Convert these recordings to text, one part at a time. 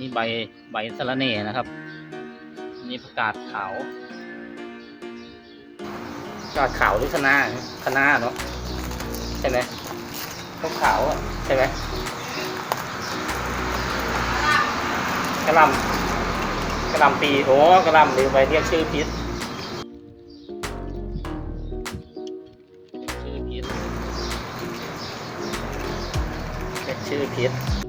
นี่ใบใบสะระเน่นะครับ นี่ประกาศขาวประกาศขาวหรือคะน้าคะน้าเนาะใช่ไหมขาวขาวอะใช่ไหมกระลำกระลำปีโอ้กระลำลืมไปเรียกชื่อพิษชื่อพิษเรียกชื่อพิษ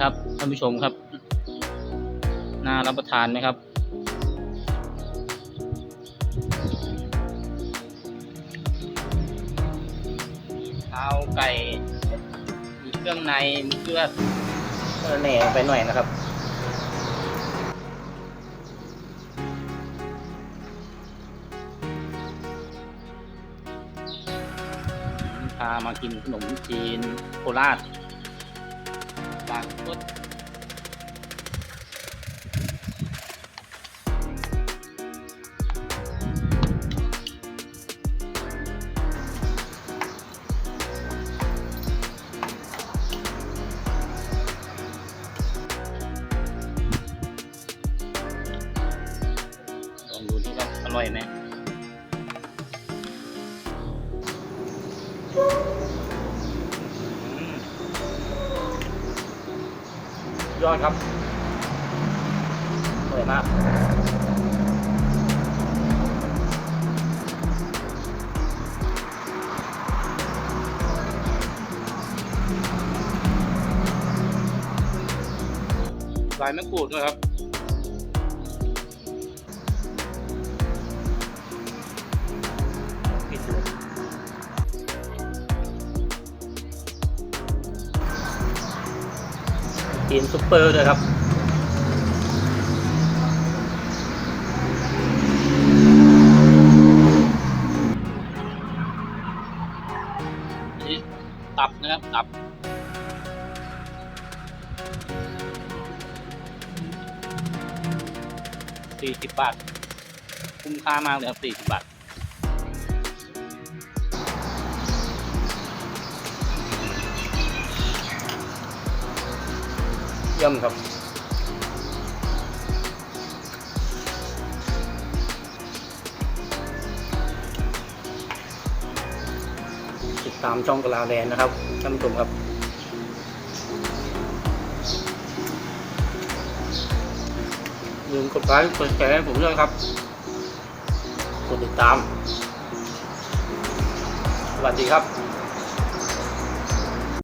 ครับท่านผู้ชมครับ น่ารับประทานไหมครับมีเท้าวไก่ มีเครื่องใน มีเกลือเออแหน่ไปหน่อยนะครับพามากินขนมจีนโคราช บางพุดลองดูที่ว่าอร่อยไหม ยอดครับสวยมากลายมะกรูดด้วยครับ กินซุปเปอร์ด้วยครับนี่ตับนะครับตับสี่สิบบาท คุ้มค่ามากเลยครับสี่สิบบาท เยี่ยมครับติดตามช่องกะลาแลนนะครับท่านผู้ชมครับลืมกดไลค์กดแชร์ให้ผมด้วยครับ กดติดตาม สวัสดีครับ